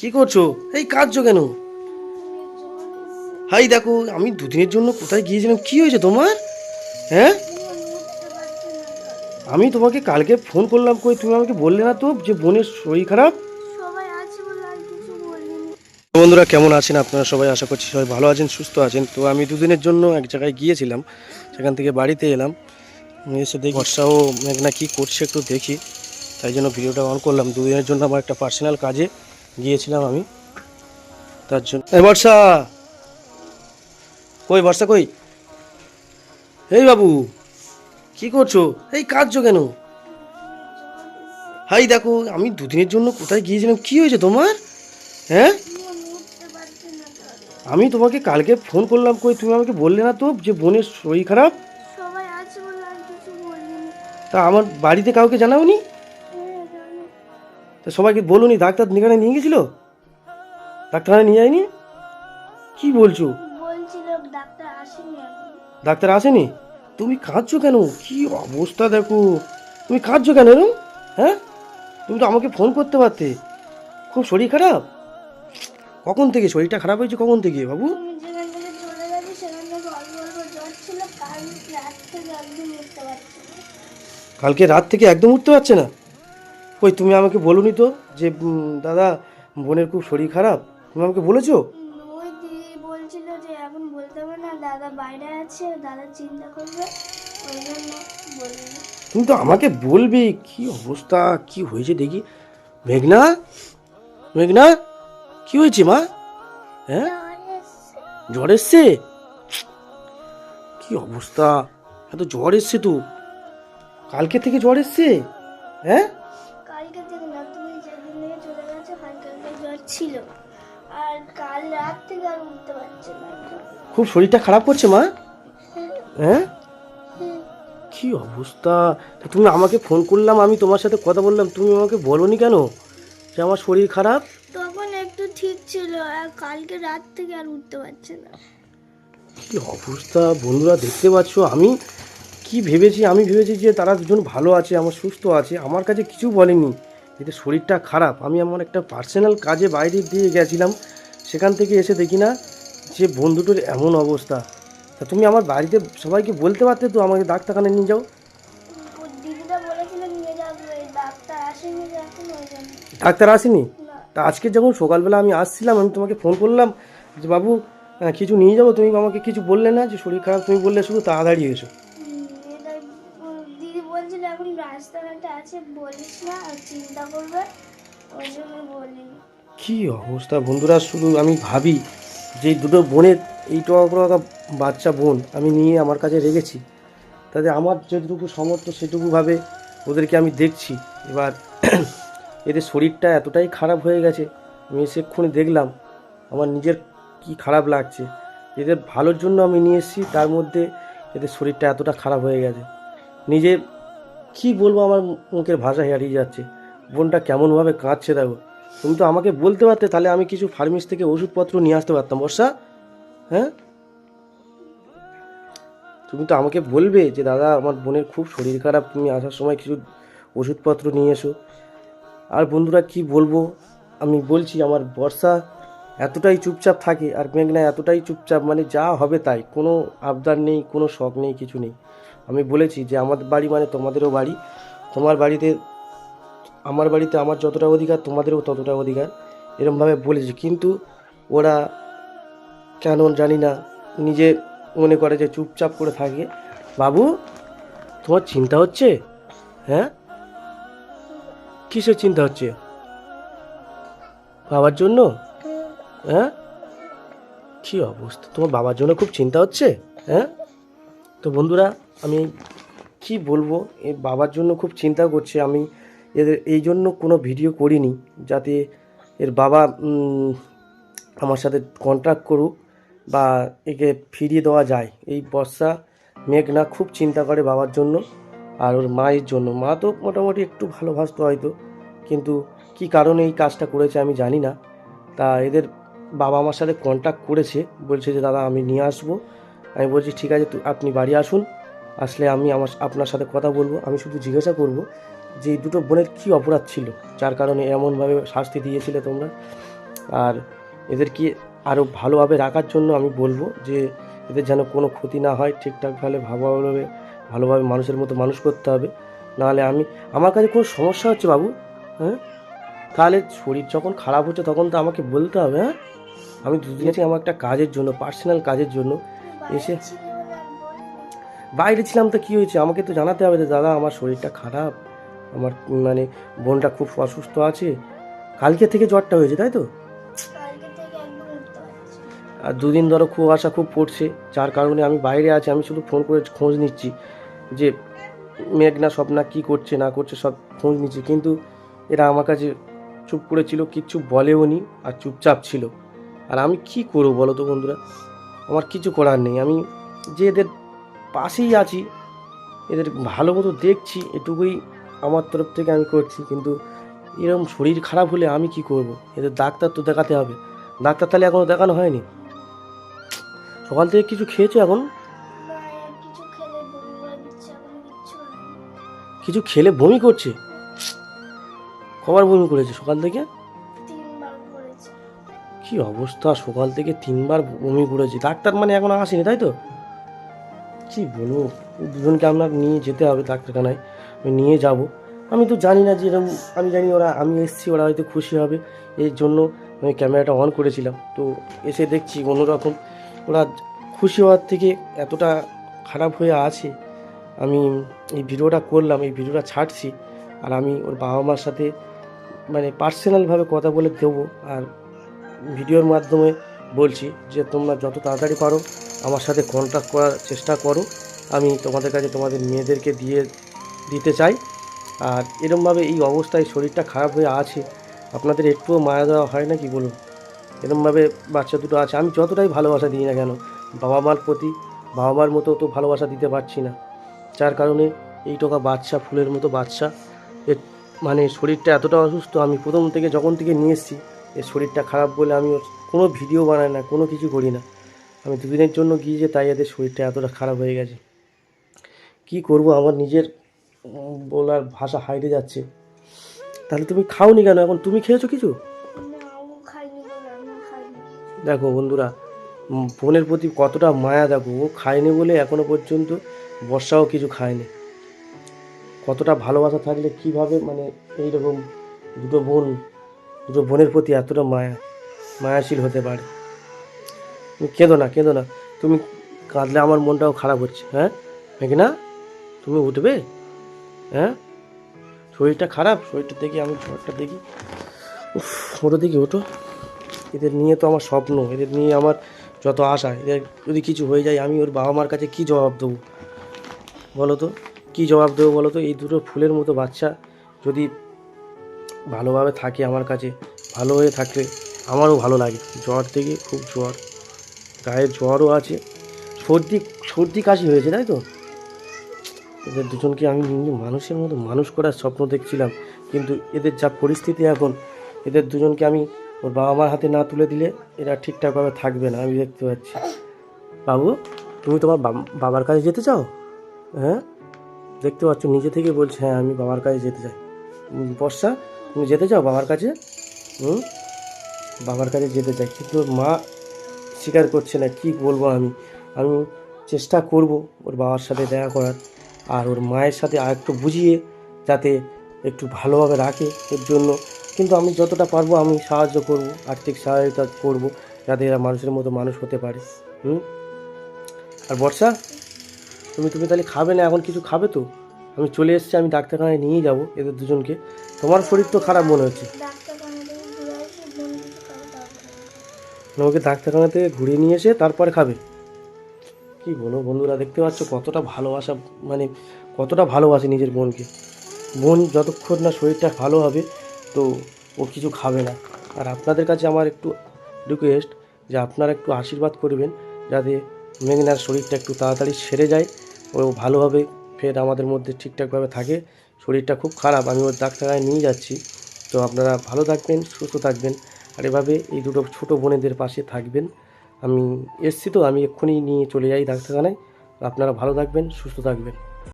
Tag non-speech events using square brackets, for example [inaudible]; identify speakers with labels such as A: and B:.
A: কি করছ? এই কাঁদছো কেন? হাই দেখো আমি দুদিনের জন্য কোথায় গিয়েছিলাম? কি হয়েছে তোমার? হ্যাঁ? আমি তোমাকে কালকে ফোন করলাম কই? তুমি আমাকে বললে না তো যে বোনের শরীর খারাপ? বন্ধুরা কেমন আছেন আপনারা সবাই? আশা করছি সবাই ভালো আছেন সুস্থ আছেন। তো আমি দুদিনের জন্য এক জায়গায় গিয়েছিলাম। সেখান থেকে বাড়িতে এলাম। এসে দেখি বর্ষাও মেঘনা কী করছে একটু দেখি। তাই জন্য ভিডিওটা অন করলাম। দুদিনের জন্য আমার একটা পার্সোনাল কাজে। গিয়েছিলাম আমি। তার জন্য এই বর্ষা! কই বর্ষা কই? এই বাবু কি করছ? এই কাঁদছো কেন? হাই দেখো আমি দুদিনের জন্য কোথায় গিয়েছিলাম? কি হয়েছে তোমার? হ্যাঁ। আমি তোমাকে কালকে ফোন করলাম কই? তুমি আমাকে বললে না তো যে বোনের শরীর খারাপ? তা আমার বাড়িতে কাউকে জানাওনি?
B: জানি।
A: তা সবাইকে বলুনি ডাক্তার নিখানে নিয়ে গেছিল? ডাক্তারখানে নিয়ে যায়নি? কি বলছো?
B: ডাক্তার আসেনি এখন।
A: তুমি কাঁদছো কেন? কি অবস্থা দেখো। তুমি কাঁদছো কেন এরম? হ্যাঁ? তুমি তো আমাকে ফোন করতে পারতে। খুব শরীর খারাপ? কখন থেকে? শরীরটা খারাপ হয়েছে কখন থেকে বাবু? কালকে রাত থেকে একদম উঠতে পারছে না? কই তুমি আমাকে বলুনি তো যে দাদা বোনের খুব শরীর খারাপ? তুমি আমাকে বলেছ?
B: ওই দিদি বলছিল যে এখন বলতে হবে না দাদা বাইরে আছে দাদা চিন্তা করবে ওই জন্য বলিনি
A: তুমি তো আমাকে বলবি কি অবস্থা কি হয়েছে দেখি। মেঘনা? মেঘনা? কি হয়েছে মা? হ্যাঁ? জ্বর এসছে? কি অবস্থা এত জ্বর এসছে তো। কালকে থেকে জ্বর এসছে? হ্যাঁ?
B: ছিল। আর কাল রাত থেকে আর উঠতে পারছে না।
A: খুব শরীরটা খারাপ করছে মা? হ্যাঁ।
B: হুম।
A: কি অবস্থা? তুমি আমাকে ফোন করলাম আমি তোমার সাথে কথা বললাম তুমি আমাকে বলনি কেন? যে আমার শরীর খারাপ?
B: তখন একটু ঠিক ছিল আর কালকে রাত থেকে আর উঠতে পারছে না।
A: কি অবস্থা? বন্ধুরা দেখতে পাচ্ছ আমি কি ভেবেছি? আমি ভেবেছি যে তারা দুজন ভালো আছে আমার সুস্থ আছে আমার কাছে কিছু বলেনি। এতে শরীরটা খারাপ। আমি আমার একটা পার্সোনাল কাজে বাইরে দিয়ে গেছিলাম সেখান থেকে এসে দেখি না যে বন্ধুটার এমন অবস্থা। তা তুমি আমার বাড়িতে সবাইকে বলতে পারতে তো আমাকে ডাক্তারখানায় নিয়ে যাও?
B: ডাক্তার আসেনি
A: তা আজকে যখন সকালবেলা আমি আসছিলাম আমি তোমাকে ফোন করলাম যে বাবু কিছু নিয়ে যাব? তুমি আমাকে কিছু বললে না যে শরীর খারাপ তুমি বললে শুধু তাড়াতাড়ি এসো।
B: আছে, বলিস না চিন্তা করবে, ওই জন্য
A: কি অবস্থা? বন্ধুরা, শুধু আমি ভাবি যে দুটো বোনের, এই টকা বাচ্চা বোন আমি নিয়ে আমার কাছে রেখেছি। তাতে আমার যেটুকু সামর্থ্য সেটুকুভাবে ওদেরকে আমি দেখছি। এবার [clears throat] এদের শরীরটা এতটাই খারাপ হয়ে গেছে, আমি এসে এক্ষুনি দেখলাম আমার নিজের কি খারাপ লাগছে। এদের ভালোর জন্য আমি নিয়ে এসেছি, তার মধ্যে এদের শরীরটা এতটা খারাপ হয়ে গেছে। নিজে কি বলব, আমার মুখের ভাষা হারিয়ে যাচ্ছে। বোনটা কেমনভাবে কাঁদছে দেখো। তুমি তো আমাকে বলতে পারতে, তাহলে আমি কিছু ফার্মেসি থেকে ওষুধপত্র নিয়ে আসতে পারতাম, বর্ষা। হ্যাঁ? তুমি তো আমাকে বলবে যে, দাদা, আমার বোনের খুব শরীর খারাপ, তুমি আসার সময় কিছু ওষুধপত্র নিয়ে এসো। আর বন্ধুরা, কি বলব? আমি বলছি, আমার বর্ষা এতটাই চুপচাপ থাকে, আর মেঘনা এতটাই চুপচাপ মানে যা হবে তাই, কোনো আবদার নেই, কোনো শখ নেই, কিছু নেই। আমি বলেছি যে আমার বাড়ি মানে তোমাদেরও বাড়ি। তোমার বাড়িতে, আমার বাড়িতে আমার যতটা অধিকার, তোমাদেরও ততটা অধিকার। এরমভাবে বলেছি। কিন্তু ওরা কেন জানি না, নিজে মনে করে যে চুপচাপ করে থাকে। বাবু, তোমার চিন্তা হচ্ছে? হ্যাঁ? কিসের চিন্তা হচ্ছে? বাবার জন্য? হ্যাঁ? কী অবস্থা? তোমার বাবার জন্য খুব চিন্তা হচ্ছে? হ্যাঁ? তো বন্ধুরা আমি কি বলব? এই বাবার জন্য খুব চিন্তা করছে। আমি এদের, এই জন্য কোনো ভিডিও করিনি, যাতে এর বাবা আমার সাথে কন্ট্যাক্ট করুক বা একে ফিরিয়ে দেওয়া যায়। এই বর্ষা মেঘনা খুব চিন্তা করে বাবার জন্য আর ওর মায়ের জন্য। মা তো মোটামুটি একটু ভালোবাসতো হয়তো, কিন্তু কি কারণে এই কাজটা করেছে আমি জানি না। তা এদের বাবা আমার সাথে কন্ট্যাক্ট করেছে, বলছে যে, দাদা, আমি নিয়ে আসব। আমি বলছি, ঠিক আছে আপনি বাড়ি আসুন। আসলে আমি আমার আপনার সাথে কথা বলব আমি শুধু জিজ্ঞাসা করব যে এই দুটো বোনের কী অপরাধ ছিল যার কারণে এমনভাবে শাস্তি দিয়েছিলে তোমরা? আর এদেরকে আরও ভালোভাবে রাখার জন্য আমি বলব যে এদের যেন কোনো ক্ষতি না হয় ঠিকঠাক ঠিকঠাকভাবে ভালোভাবে ভালোভাবে মানুষের মতো মানুষ করতে হবে। নাহলে আমি আমার কাছে কোনো সমস্যা হচ্ছে বাবু হ্যাঁ? তাহলে শরীর যখন খারাপ হচ্ছে তখন তো আমাকে বলতে হবে হ্যাঁ? আমি দুদিন আছি আমার একটা কাজের জন্য পার্সোনাল কাজের জন্য এসে
B: বাইরে
A: ছিলাম তো কী হয়েছে? আমাকে তো জানাতে হবে যে দাদা আমার শরীরটা খারাপ। আমার মানে বোনটা খুব অসুস্থ আছে। কালকে থেকে জ্বরটা হয়েছে তাই তো। আর দুদিন ধরো কুয়াশা খুব পড়ছে। যার কারণে আমি বাইরে আছি আমি শুধু ফোন করে খোঁজ নিচ্ছি যে মেঘনা স্বপ্না কী করছে না করছে সব খোঁজ নিচ্ছি। কিন্তু এরা আমার কাছে চুপ করেছিল কিচ্ছু বলেও নি আর চুপচাপ ছিল। আর আমি কি করব বলো তো বন্ধুরা? আমার কিছু করার নেই। আমি যে এদের পাশেই আছি। এদের ভালো মতো দেখছি, এটুকুই আমার তরফ থেকে আমি করছি। কিন্তু এরকম শরীর খারাপ হলে আমি কি করব? এদের ডাক্তার তো দেখাতে হবে। ডাক্তার তাহলে এখনও দেখানো হয়নি? সকাল থেকে কিছু খেয়েছো এখন?
B: কিছু খেলে বমি
A: করছে? কবার বমি করেছে সকাল থেকে? কি অবস্থা, সকাল থেকে তিনবার বমি করেছে। ডাক্তার মানে এখন আসেনি, তাই তো? কি বলব? দুজনকে আপনার নিয়ে যেতে হবে ডাক্তারখানায়। আমি নিয়ে যাব। আমি তো জানি না যে এরকম আমি জানি ওরা, আমি এসেছি, ওরা হয়তো খুশি হবে। এর জন্য আমি ক্যামেরাটা অন করেছিলাম। তো এসে দেখছি অন্যরকম। ওরা খুশি হওয়ার থেকে এতটা খারাপ হয়ে আছে। আমি এই ভিডিওটা করলাম, এই ভিডিওটা ছাড়ছি। আর আমি ওর বাবা মার সাথে মানে পার্সোনালভাবে কথা বলে দেবো। আর ভিডিওর মাধ্যমে বলছি যে তোমরা যত তাড়াতাড়ি পারো আমার সাথে কন্ট্যাক্ট করার চেষ্টা করো। আমি তোমাদের কাছে তোমাদের মেয়েদেরকে দিয়ে দিতে চাই। আর এরমভাবে এই অবস্থায় শরীরটা খারাপ হয়ে আছে, আপনাদের একটুও মায়া দেওয়া হয় না কি বলুন? এরমভাবে বাচ্চা দুটো আছে, আমি যতটাই ভালোবাসা দিই না কেন বাবা মার প্রতি বাবা মার মতো তো ভালোবাসা দিতে পারছি না। যার কারণে এই টোকা বাচ্চা, ফুলের মতো বাচ্চা মানে শরীরটা এতটা অসুস্থ, আমি প্রথম থেকে, যখন থেকে নিয়ে এসেছি এর শরীরটা খারাপ বলে আমি কোনো ভিডিও বানাই না কোনো কিছু করি না। আমি দুদিনের জন্য গিয়েছে তাই এদের শরীরটা এতটা খারাপ হয়ে গেছে। কি করব? আমার নিজের বলার ভাষা হাইরে যাচ্ছে। তাহলে তুমি খাওনি কেন? এখন তুমি খেয়েছো কিছু? দেখো বন্ধুরা বোনের প্রতি কতটা মায়া দেখো ও খায়নি বলে এখনও পর্যন্ত বর্ষাও কিছু খায়নি। কতটা ভালোবাসা থাকলে কীভাবে মানে এইরকম দুটো বোন দুটো বোনের প্রতি এতটা মায়া, মায়াশীল হতে পারে। তুমি কেঁদো না কেঁদো না। তুমি কাঁদলে আমার মনটাও খারাপ হচ্ছে হ্যাঁ? না? তুমি উঠবে? হ্যাঁ? শরীরটা খারাপ? শরীরটা দেখি, আমি জ্বরটা দেখি। উফ, ওটা দেখি, ওটো। এদের নিয়ে তো আমার স্বপ্ন, এদের নিয়ে আমার যত আশা, এদের যদি কিছু হয়ে যায়, আমি ওর বাবা মার কাছে কি জবাব দেবো? বলো তো, কী জবাব দেবো বলো তো? এই দুটো ফুলের মতো বাচ্চা যদি ভালোভাবে থাকে আমার কাছে, ভালো হয়ে থাকলে আমারও ভালো লাগে। জ্বর থেকে খুব জ্বর। গায়ে জ্বরও আছে। সর্দি সর্দি কাশি হয়েছে, তাই তো? এদের দুজনকে আমি মানুষের মতো মানুষ করার স্বপ্ন দেখছিলাম, কিন্তু এদের যা পরিস্থিতি এখন, এদের দুজনকে আমি ওর বাবা মার হাতে না তুলে দিলে এরা ঠিকঠাকভাবে থাকবে না, আমি দেখতে পাচ্ছি। বাবু, তুমি তোমার বাবার কাছে যেতে চাও? হ্যাঁ? দেখতে পাচ্ছ, নিজে থেকে বলছে হ্যাঁ আমি বাবার কাছে যেতে চাই। বর্ষা তুমি যেতে চাও বাবার কাছে? হুম? বাবার কাছে যেতে চাই, কিন্তু মা স্বীকার করছে না, কি বলব আমি? আমি চেষ্টা করব ওর বাবার সাথে দেখা করার, আর ওর মায়ের সাথে আর একটু বুঝিয়ে যাতে একটু ভালোভাবে রাখে এর জন্য। কিন্তু আমি যতটা পারব আমি সাহায্য করব, আর্থিক সহায়তা করব, যাতে এরা মানুষের মতো মানুষ হতে পারে। হুম? আর বর্ষা, তুমি তুমি তাহলে খাবে না? এখন কিছু খাবে তো? আমি চলে এসেছি, আমি ডাক্তারখানায় নিয়ে যাব, এদের দুজনকে। তোমার শরীর তো খারাপ মনে হচ্ছে। তোমাকে ডাক্তারখানা থেকে ঘুরিয়ে নিয়ে এসে তারপরে খাবে। কি বলো বন্ধুরা, দেখতে পাচ্ছ কতটা ভালোবাসা মানে কতটা ভালোবাসে নিজের বোনকে। বোন যতক্ষণ না শরীরটা ভালো হবে, তো ও কিছু খাবে না। আর আপনাদের কাছে আমার একটু রিকোয়েস্ট যে আপনারা একটু আশীর্বাদ করবেন, যাতে মেঘনার শরীরটা একটু তাড়াতাড়ি সেরে যায়, ও ভালোভাবে ফের আমাদের মধ্যে ঠিকঠাকভাবে থাকে। শরীরটা খুব খারাপ, আমি ওর ডাক্তারায় নিয়ে যাচ্ছি। তো আপনারা ভালো থাকবেন, সুস্থ থাকবেন। আর এভাবে এই দুটো ছোটো বোনেদের পাশে থাকবেন। আমি এসছি তো, আমি এক্ষুনি নিয়ে চলে যাই ডাক্তারখানায়। আপনারা ভালো থাকবেন, সুস্থ থাকবেন।